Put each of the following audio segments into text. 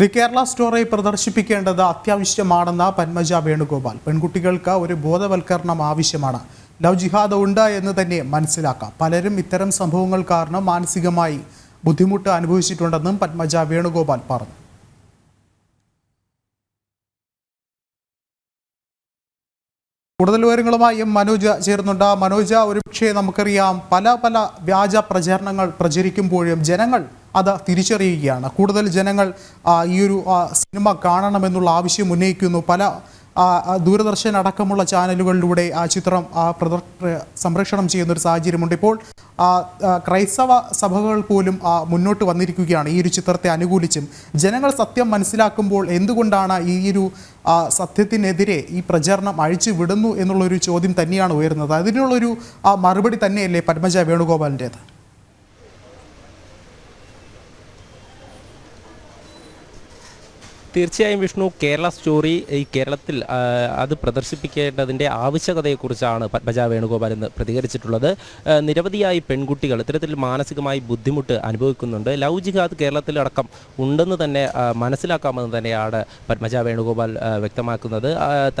The Kerala story പ്രദർശിപ്പിക്കേണ്ടത് അത്യാവശ്യമാണെന്ന പന്മജ വേണുഗോപാൽ. പെൺകുട്ടികൾക്ക് ഒരു ബോധവൽക്കരണം ആവശ്യമാണ്. ലവ് ജിഹാദ് ഉണ്ട് എന്ന് തന്നെ മനസ്സിലാക്കാം. പലരും ഇത്തരം സംഭവങ്ങൾ കാരണം മാനസികമായി ബുദ്ധിമുട്ട് അനുഭവിച്ചിട്ടുണ്ടെന്നും പത്മജ വേണുഗോപാൽ പറഞ്ഞു. കൂടുതൽ വിവരങ്ങളുമായി മനോജ് ചേരുന്നുണ്ട്. മനോജ ഒരുപക്ഷെ നമുക്കറിയാം പല പല വ്യാജ പ്രചരണങ്ങൾ പ്രചരിക്കുമ്പോഴും ജനങ്ങൾ അത് തിരിച്ചറിയുകയാണ്. കൂടുതൽ ജനങ്ങൾ ഈ ഒരു സിനിമ കാണണമെന്നുള്ള ആവശ്യം ഉന്നയിക്കുന്നു. പല ദൂരദർശൻ അടക്കമുള്ള ചാനലുകളിലൂടെ ആ ചിത്രം പ്രദർ സംരക്ഷണം ചെയ്യുന്ന ഒരു സാഹചര്യമുണ്ട്. ഇപ്പോൾ ക്രൈസ്തവ സഭകൾ പോലും മുന്നോട്ട് വന്നിരിക്കുകയാണ് ഈ ഒരു ചിത്രത്തെ അനുകൂലിച്ചും. ജനങ്ങൾ സത്യം മനസ്സിലാക്കുമ്പോൾ എന്തുകൊണ്ടാണ് ഈ ഒരു സത്യത്തിനെതിരെ ഈ പ്രചരണം അഴിച്ചു വിടുന്നു എന്നുള്ളൊരു ചോദ്യം തന്നെയാണ് ഉയരുന്നത്. അതിനുള്ളൊരു മറുപടി തന്നെയല്ലേ പത്മജ വേണുഗോപാലിന്റേത്? തീർച്ചയായും വിഷ്ണു കേരള സ്റ്റോറി ഈ കേരളത്തിൽ അത് പ്രദർശിപ്പിക്കേണ്ടതിന്റെ ആവശ്യകതയെക്കുറിച്ചാണ് പത്മജ വേണുഗോപാൽ ഇന്ന് പ്രതികരിച്ചിട്ടുള്ളത്. നിരവധിയായി പെൺകുട്ടികൾ ഇത്തരത്തിൽ മാനസികമായി ബുദ്ധിമുട്ട് അനുഭവിക്കുന്നുണ്ട്. ലവ് ജിഹാദ് കേരളത്തിലടക്കം ഉണ്ടെന്ന് തന്നെ മനസ്സിലാക്കാമെന്ന് തന്നെയാണ് പത്മജ വേണുഗോപാൽ വ്യക്തമാക്കുന്നത്.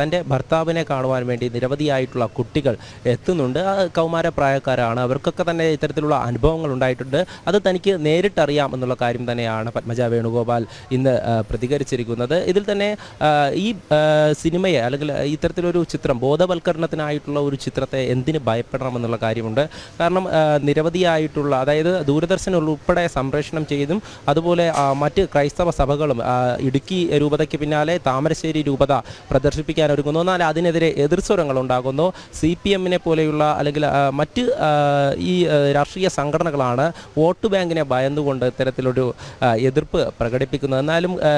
തന്റെ ഭർത്താവിനെ കാണുവാൻ വേണ്ടി നിരവധിയായിട്ടുള്ള കുട്ടികൾ എത്തുന്നുണ്ട്. കൗമാര കൗമാരപ്രായക്കാരാണ്. അവർക്കൊക്കെ തന്നെ ഇത്തരത്തിലുള്ള അനുഭവങ്ങൾ ഉണ്ടായിട്ടുണ്ട്. അത് തനിക്ക് നേരിട്ടറിയാം എന്നുള്ള കാര്യം തന്നെയാണ് പത്മജ വേണുഗോപാൽ ഇന്ന് ആ, പ്രതികരിച്ചിരിക്കുന്നത് ഇതിൽ തന്നെ ഈ സിനിമയെ അല്ലെങ്കിൽ ഇത്തരത്തിലൊരു ചിത്രം ബോധവൽക്കരണത്തിനായിട്ടുള്ള ഒരു ചിത്രത്തെ എന്തിന് ഭയപ്പെടണം എന്നുള്ള കാര്യമുണ്ട്. കാരണം നിരവധിയായിട്ടുള്ള അതായത് ദൂരദർശൻ ഉൾപ്പെടെ സംപ്രേഷണം ചെയ്തും അതുപോലെ മറ്റ് ക്രൈസ്തവ സഭകളും ഇടുക്കി രൂപതയ്ക്ക് പിന്നാലെ താമരശ്ശേരി രൂപത പ്രദർശിപ്പിക്കാൻ ഒരുങ്ങുന്നു. എന്നാൽ അതിനെതിരെ എതിർസ്വരങ്ങൾ ഉണ്ടാകുന്നു. സി പി എമ്മിനെ പോലെയുള്ള അല്ലെങ്കിൽ മറ്റ് ഈ രാഷ്ട്രീയ സംഘടനകളാണ് വോട്ട് ബാങ്കിനെ ഭയന്നുകൊണ്ട് ഇത്തരത്തിലൊരു എതിർപ്പ് പ്രകടിപ്പിക്കുന്നത്. എന്നാലും ആ,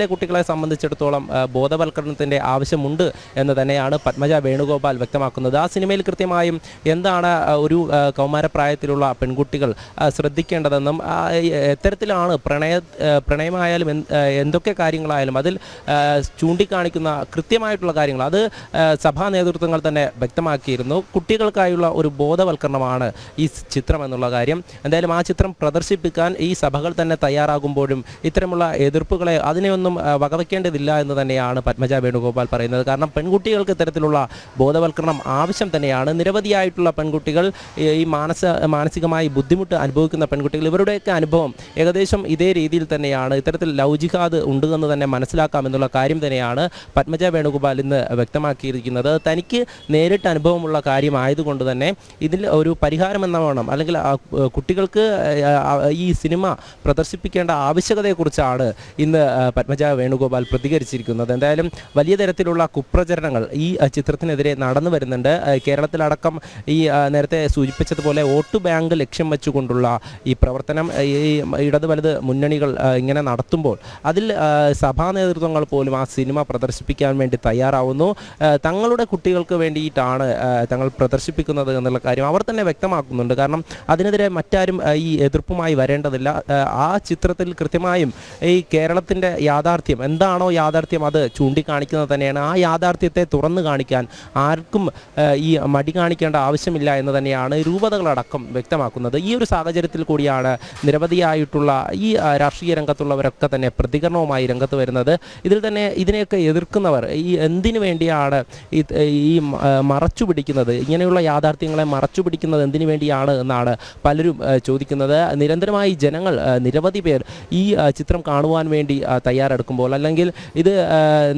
കേരളത്തിലെ കുട്ടികളെ സംബന്ധിച്ചിടത്തോളം ബോധവൽക്കരണത്തിന്റെ ആവശ്യമുണ്ട് എന്ന് തന്നെയാണ് പത്മജ വേണുഗോപാൽ വ്യക്തമാക്കുന്നത്. ആ സിനിമയിൽ കൃത്യമായും എന്താണ് ഒരു കൗമാരപ്രായത്തിലുള്ള പെൺകുട്ടികൾ ശ്രദ്ധിക്കേണ്ടതെന്നും എത്തരത്തിലാണ് പ്രണയ പ്രണയമായാലും എന്തൊക്കെ കാര്യങ്ങളായാലും അതിൽ ചൂണ്ടിക്കാണിക്കുന്ന കൃത്യമായിട്ടുള്ള കാര്യങ്ങൾ അത് സഭാ നേതൃത്വങ്ങൾ തന്നെ വ്യക്തമാക്കിയിരുന്നു. കുട്ടികൾക്കായുള്ള ഒരു ബോധവൽക്കരണമാണ് ഈ ചിത്രം എന്നുള്ള കാര്യം. എന്തായാലും ആ ചിത്രം പ്രദർശിപ്പിക്കാൻ ഈ സഭകൾ തന്നെ തയ്യാറാകുമ്പോഴും ഇത്തരമുള്ള എതിർപ്പുകളെ അതിനെയൊന്നും ആ, വകവയ്ക്കേണ്ടതില്ല എന്ന് തന്നെയാണ് പത്മജ വേണുഗോപാൽ പറയുന്നത്. കാരണം പെൺകുട്ടികൾക്ക് ഇത്തരത്തിലുള്ള ബോധവൽക്കരണം ആവശ്യം തന്നെയാണ്. നിരവധിയായിട്ടുള്ള പെൺകുട്ടികൾ ഈ മാനസ മാനസികമായി ബുദ്ധിമുട്ട് അനുഭവിക്കുന്ന പെൺകുട്ടികൾ ഇവരുടെയൊക്കെ അനുഭവം ഏകദേശം ഇതേ രീതിയിൽ തന്നെയാണ്. ഇത്തരത്തിൽ ലവ് ജിഹാദ് ഉണ്ട് എന്ന് തന്നെ മനസ്സിലാക്കാം എന്നുള്ള കാര്യം തന്നെയാണ് പത്മജ വേണുഗോപാൽ ഇന്ന് വ്യക്തമാക്കിയിരിക്കുന്നത്. തനിക്ക് നേരിട്ട് അനുഭവമുള്ള കാര്യമായതുകൊണ്ട് തന്നെ ഇതിൽ ഒരു പരിഹാരം എന്ന വേണം. അല്ലെങ്കിൽ കുട്ടികൾക്ക് ഈ സിനിമ പ്രദർശിപ്പിക്കേണ്ട ആവശ്യകതയെക്കുറിച്ചാണ് ഇന്ന് ആ, പത്മജ വേണുഗോപാൽ പ്രതികരിച്ചിരിക്കുന്നത്. എന്തായാലും വലിയ തരത്തിലുള്ള കുപ്രചരണങ്ങൾ ഈ ചിത്രത്തിനെതിരെ നടന്നു വരുന്നുണ്ട്. കേരളത്തിലടക്കം ഈ നേരത്തെ സൂചിപ്പിച്ചതുപോലെ വോട്ട് ബാങ്ക് ലക്ഷ്യം വെച്ചുകൊണ്ടുള്ള ഈ പ്രവർത്തനം ഈ ഇടത് വലത് മുന്നണികൾ ഇങ്ങനെ നടത്തുമ്പോൾ അതിൽ സഭാ നേതൃത്വങ്ങൾ പോലും ആ സിനിമ പ്രദർശിപ്പിക്കാൻ വേണ്ടി തയ്യാറാവുന്നു. തങ്ങളുടെ കുട്ടികൾക്ക് വേണ്ടിയിട്ടാണ് തങ്ങൾ പ്രദർശിപ്പിക്കുന്നത് എന്നുള്ള കാര്യം അവർ തന്നെ വ്യക്തമാക്കുന്നുണ്ട്. കാരണം അതിനെതിരെ മറ്റാരും ഈ എതിർപ്പുമായി വരേണ്ടതില്ല. ആ ചിത്രത്തിൽ കൃത്യമായും ഈ കേരളത്തിന്റെ യാഥാർത്ഥ്യം എന്താണോ യാഥാർത്ഥ്യം അത് ചൂണ്ടിക്കാണിക്കുന്നത് തന്നെയാണ്. ആ യാഥാർത്ഥ്യത്തെ തുറന്നു കാണിക്കാൻ ആർക്കും ഈ മടി കാണിക്കേണ്ട ആവശ്യമില്ല എന്ന് തന്നെയാണ് രൂപതകളടക്കം വ്യക്തമാക്കുന്നത്. ഈ ഒരു സാഹചര്യത്തിൽ കൂടിയാണ് നിരവധിയായിട്ടുള്ള ഈ രാഷ്ട്രീയ രംഗത്തുള്ളവരൊക്കെ തന്നെ പ്രതികരണവുമായി രംഗത്ത് വരുന്നത്. ഇതിൽ തന്നെ ഇതിനെയൊക്കെ എതിർക്കുന്നവർ ഈ എന്തിനു വേണ്ടിയാണ് ഈ മറച്ചു പിടിക്കുന്നത്? ഇങ്ങനെയുള്ള യാഥാർത്ഥ്യങ്ങളെ മറച്ചു പിടിക്കുന്നത് എന്തിനു വേണ്ടിയാണ് എന്നാണ് പലരും ചോദിക്കുന്നത്. നിരന്തരമായി ജനങ്ങൾ നിരവധി പേർ ഈ ചിത്രം കാണുവാൻ വേണ്ടി ആ, തയ്യാറെടുക്കുമ്പോൾ അല്ലെങ്കിൽ ഇത്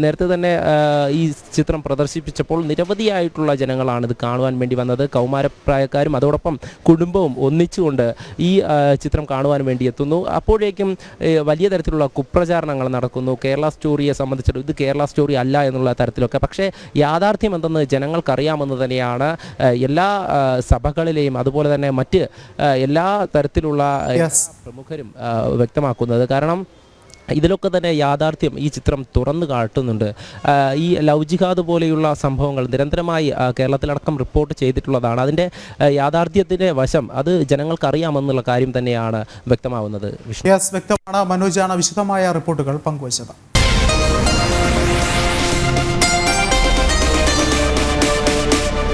നേരത്തെ തന്നെ ഈ ചിത്രം പ്രദർശിപ്പിച്ചപ്പോൾ നിരവധിയായിട്ടുള്ള ജനങ്ങളാണ് ഇത് കാണുവാൻ വേണ്ടി വന്നത്. കൗമാരപ്രായക്കാരും അതോടൊപ്പം കുടുംബവും ഒന്നിച്ചുകൊണ്ട് ഈ ചിത്രം കാണുവാൻ വേണ്ടി എത്തുന്നു. അപ്പോഴേക്കും വലിയ തരത്തിലുള്ള കുപ്രചാരണങ്ങൾ നടക്കുന്നു. കേരള സ്റ്റോറിയെ സംബന്ധിച്ചിട്ട് ഇത് കേരള സ്റ്റോറി അല്ല എന്നുള്ള തരത്തിലൊക്കെ. പക്ഷേ യാഥാർത്ഥ്യം എന്തെന്ന് ജനങ്ങൾക്കറിയാമെന്ന് തന്നെയാണ് എല്ലാ സഭകളിലെയും അതുപോലെ തന്നെ മറ്റ് എല്ലാ തരത്തിലുള്ള പ്രമുഖരും വ്യക്തമാക്കുന്നത്. കാരണം ഇതിലൊക്കെ തന്നെ യാഥാർത്ഥ്യം ഈ ചിത്രം തുറന്നു കാട്ടുന്നുണ്ട്. ഈ ലവ് ജിഹാദ് പോലെയുള്ള സംഭവങ്ങൾ നിരന്തരമായി കേരളത്തിലടക്കം റിപ്പോർട്ട് ചെയ്തിട്ടുള്ളതാണ്. അതിന്റെ യാഥാർത്ഥ്യത്തിന്റെ വശം അത് ജനങ്ങൾക്കറിയാമെന്നുള്ള കാര്യം തന്നെയാണ് വ്യക്തമാവുന്നത്. വ്യക്തമാണ്. മനോജാണ് വിശദമായ റിപ്പോർട്ടുകൾ പങ്കുവച്ചത്.